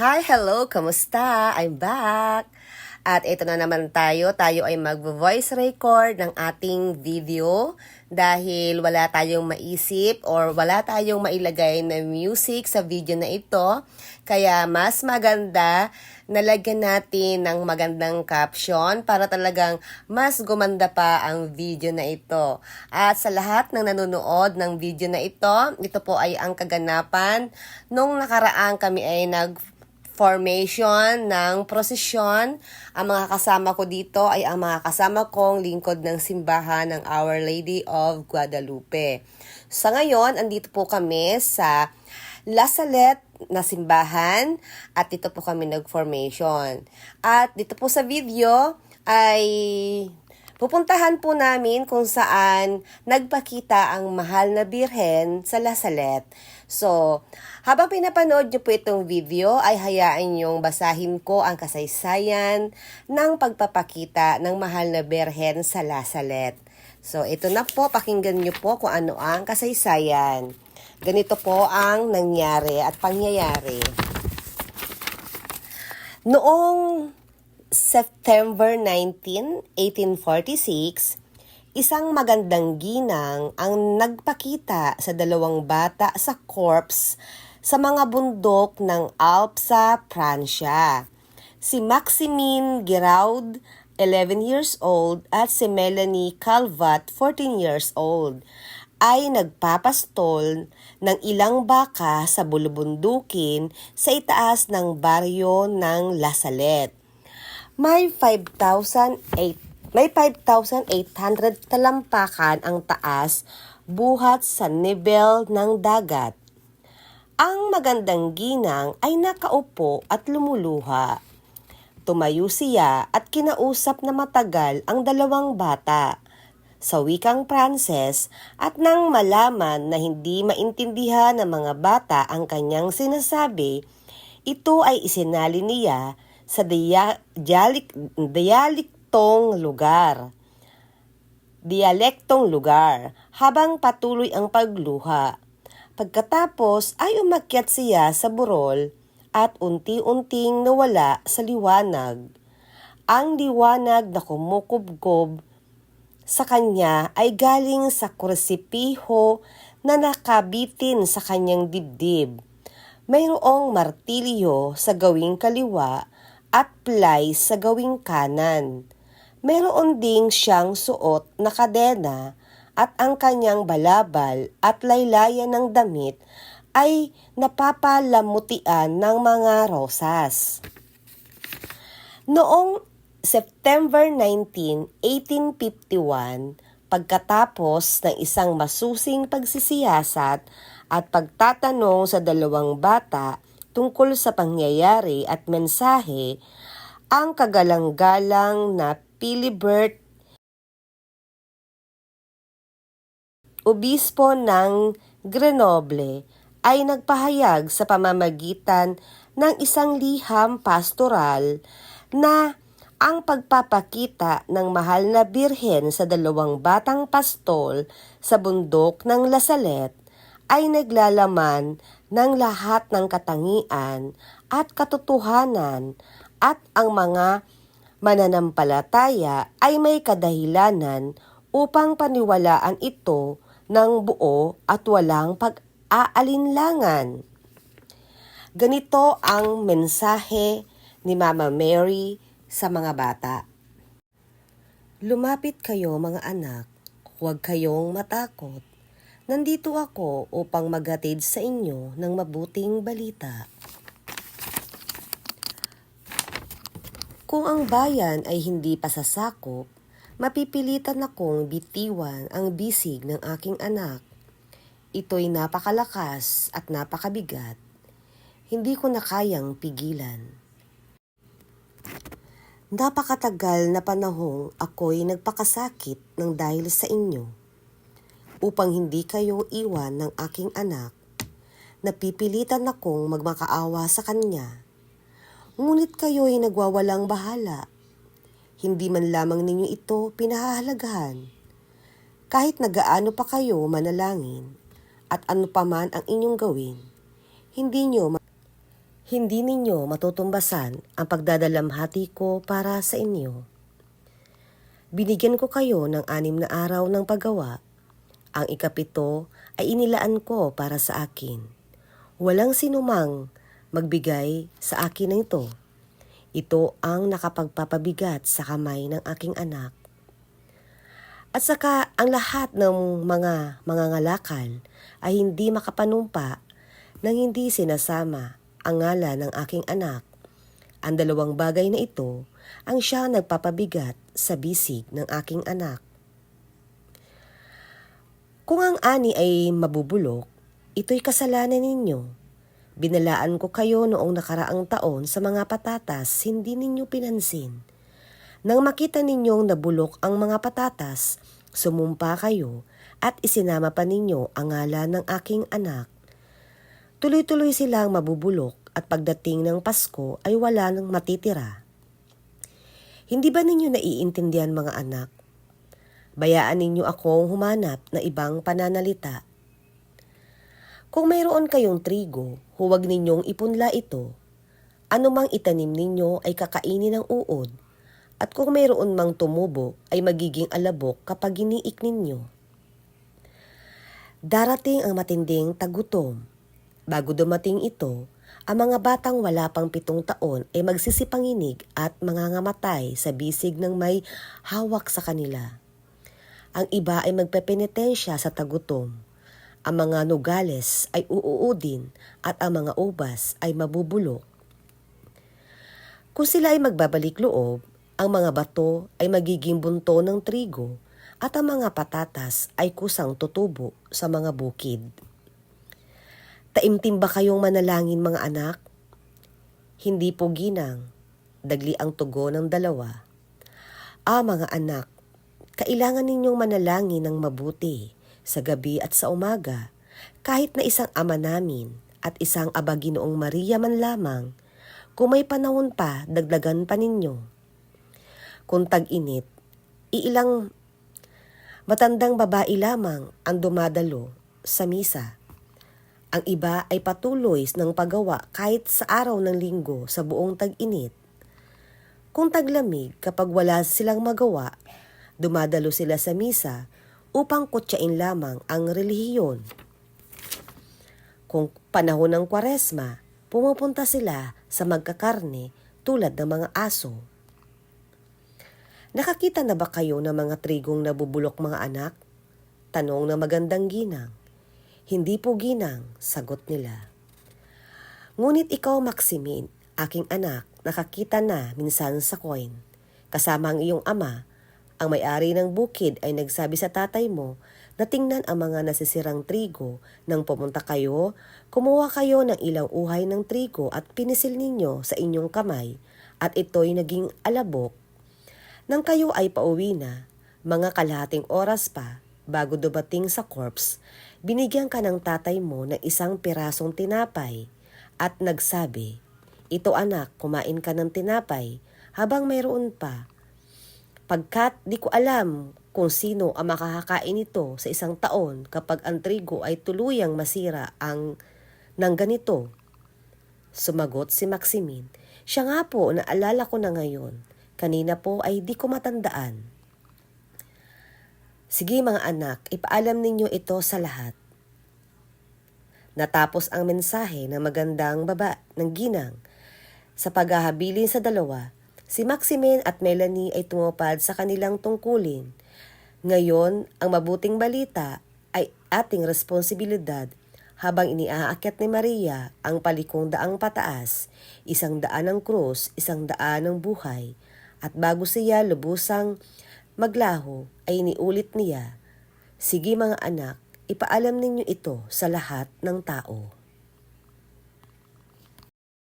Hi, hello, kamusta? I'm back. At ito na naman tayo, tayo ay mag-voice record ng ating video dahil wala tayong maisip or wala tayong mailagay na music sa video na ito. Kaya mas maganda nalagyan natin ng magandang caption para talagang mas gumanda pa ang video na ito. At sa lahat ng nanonood ng video na ito, ito po ay ang kaganapan nung nakaraan kami ay nag formation ng prosesyon. Ang mga kasama ko dito ay ang mga kasama kong lingkod ng simbahan ng Our Lady of Guadalupe. Sa ngayon, andito po kami sa La Salette na simbahan at dito po kami nag-formation. At dito po sa video ay pupuntahan po namin kung saan nagpakita ang mahal na birhen sa La. So, habang pinapanood nyo po itong video, ay hayaan nyong basahin ko ang kasaysayan ng pagpapakita ng mahal na birhen sa La. So, ito na po, pakinggan nyo po kung ano ang kasaysayan. Ganito po ang nangyari at pangyayari. Noong September 19, 1846, isang magandang ginang ang nagpakita sa dalawang bata sa corpse sa mga bundok ng Alps sa Pransya. Si Maximine Giraud, 11 years old, at si Melanie Calvat, 14 years old, ay nagpapastol ng ilang baka sa bulubundukin sa itaas ng baryo ng La. May 5,008 may 5,800 talampakan ang taas buhat sa nivel ng dagat. Ang magandang ginang ay nakaupo at lumuluha. Tumayo siya at kinausap na matagal ang dalawang bata sa wikang Pranses at nang malaman na hindi maintindihan ng mga bata ang kanyang sinasabi, ito ay isinali niya sa dia- dialik- dialektong lugar. Dialektong lugar habang patuloy ang pagluha. Pagkatapos ay umakyat siya sa burol at unti-unting nawala sa liwanag. Ang liwanag na kumukubkob sa kanya ay galing sa kursipiho na nakabitin sa kanyang dibdib. Mayroong martilyo sa gawing kaliwa at play sa gawing kanan. Mayroon ding siyang suot na kadena at ang kanyang balabal at laylayan ng damit ay napapalamutian ng mga rosas. Noong September 19, 1851, pagkatapos ng isang masusing pagsisiyasat at pagtatanong sa dalawang bata tungkol sa pangyayari at mensahe, ang kagalang-galang na Philibert obispo ng Grenoble ay nagpahayag sa pamamagitan ng isang liham pastoral na ang pagpapakita ng mahal na birhen sa dalawang batang pastol sa bundok ng La Salette ay naglalaman ng lahat ng katangian at katotohanan at ang mga mananampalataya ay may kadahilanan upang paniwalaan ito ng buo at walang pag-aalinlangan. Ganito ang mensahe ni Mama Mary sa mga bata. Lumapit kayo mga anak, huwag kayong matakot. Nandito ako upang maghatid sa inyo ng mabuting balita. Kung ang bayan ay hindi pasasakop, mapipilitan akong bitiwan ang bisig ng aking anak. Ito'y napakalakas at napakabigat. Hindi ko na kayang pigilan. Napakatagal na panahong ako'y nagpakasakit ng dahil sa inyo. Upang hindi kayo iwan ng aking anak, napipilitan akong magmakaawa sa kanya. Ngunit kayo'y nagwawalang bahala. Hindi man lamang ninyo ito pinahahalagahan. Kahit nagaano pa kayo manalangin at ano pa man ang inyong gawin, hindi nyo Hindi ninyo matutumbasan ang pagdadalamhati ko para sa inyo. Binigyan ko kayo ng anim na araw ng paggawa. Ang ikapito ay inilaan ko para sa akin. Walang sinumang magbigay sa akin ng ito. Ito ang nakapagpapabigat sa kamay ng aking anak. At saka ang lahat ng mga mga ngalakal ay hindi makapanumpa nang hindi sinasama ang ngalan ng aking anak. Ang dalawang bagay na ito ang siya nagpapabigat sa bisig ng aking anak. Kung ang ani ay mabubulok, ito'y kasalanan ninyo. Binalaan ko kayo noong nakaraang taon sa mga patatas, hindi ninyo pinansin. Nang makita ninyong nabulok ang mga patatas, sumumpa kayo at isinama pa ninyo ang ngalan ng aking anak. Tuloy-tuloy silang mabubulok at pagdating ng Pasko ay wala nang matitira. Hindi ba ninyo naiintindihan mga anak? Bayaan ninyo akong humanap na ibang pananalita. Kung mayroon kayong trigo, huwag ninyong ipunla ito. Anumang itanim ninyo ay kakainin ng uod at kung mayroon mang tumubo ay magiging alabok kapag giniik ninyo. Darating ang matinding tagutom. Bago dumating ito, ang mga batang wala pang pitong taon ay magsisipanginig at mangangamatay sa bisig ng may hawak sa kanila. Ang iba ay magpepenitensya sa tagutom. Ang mga nugales ay uuudin at ang mga ubas ay mabubulok. Kung sila ay magbabalik loob, ang mga bato ay magiging bunto ng trigo at ang mga patatas ay kusang tutubo sa mga bukid. Taimtim ba kayong manalangin mga anak? Hindi po ginang, dagli ang tugo ng dalawa. Ah mga anak, kailangan ninyong manalangin ng mabuti sa gabi at sa umaga, kahit na isang ama namin at isang abaginoong Maria man lamang, kung may panahon pa, dagdagan pa ninyo kung tag-init, iilang matandang babae lamang ang dumadalo sa misa. Ang iba ay patuloy ng paggawa kahit sa araw ng linggo sa buong tag-init. Kung taglamig kapag wala silang magawa, dumadalo sila sa misa upang kutsain lamang ang relihiyon. Kung panahon ng kwaresma, pumupunta sila sa magkakarne tulad ng mga aso. Nakakita na ba kayo ng mga trigong nabubulok mga anak? Tanong na magandang ginang. Hindi po ginang, sagot nila. Ngunit ikaw, Maximin, aking anak, nakakita na minsan sa coin. Kasama ang iyong ama, ang may-ari ng bukid ay nagsabi sa tatay mo na tingnan ang mga nasisirang trigo. Nang pumunta kayo, kumuha kayo ng ilang uhay ng trigo at pinisil ninyo sa inyong kamay at ito'y naging alabok nang kayo ay pauwi na, mga kalahating oras pa bago dumating sa corpse, binigyan ka ng tatay mo ng isang pirasong tinapay at nagsabi, Ito anak, kumain ka ng tinapay habang mayroon pa. Pagkat di ko alam kung sino ang makakakain nito sa isang taon kapag ang trigo ay tuluyang masira ang ng ganito. Sumagot si Maximin, siya nga po, naalala ko na ngayon. Kanina po ay di ko matandaan. Sige mga anak, ipaalam ninyo ito sa lahat. Natapos ang mensahe ng magandang baba ng ginang. Sa paghahabilin sa dalawa, si Maximin at Melanie ay tumupad sa kanilang tungkulin. Ngayon, ang mabuting balita ay ating responsibilidad habang iniaakyat ni Maria ang palikong daang pataas, isang daan ng krus, isang daan ng buhay, at bago siya lubusang maglaho ay iniulit niya, Sige mga anak, ipaalam ninyo ito sa lahat ng tao.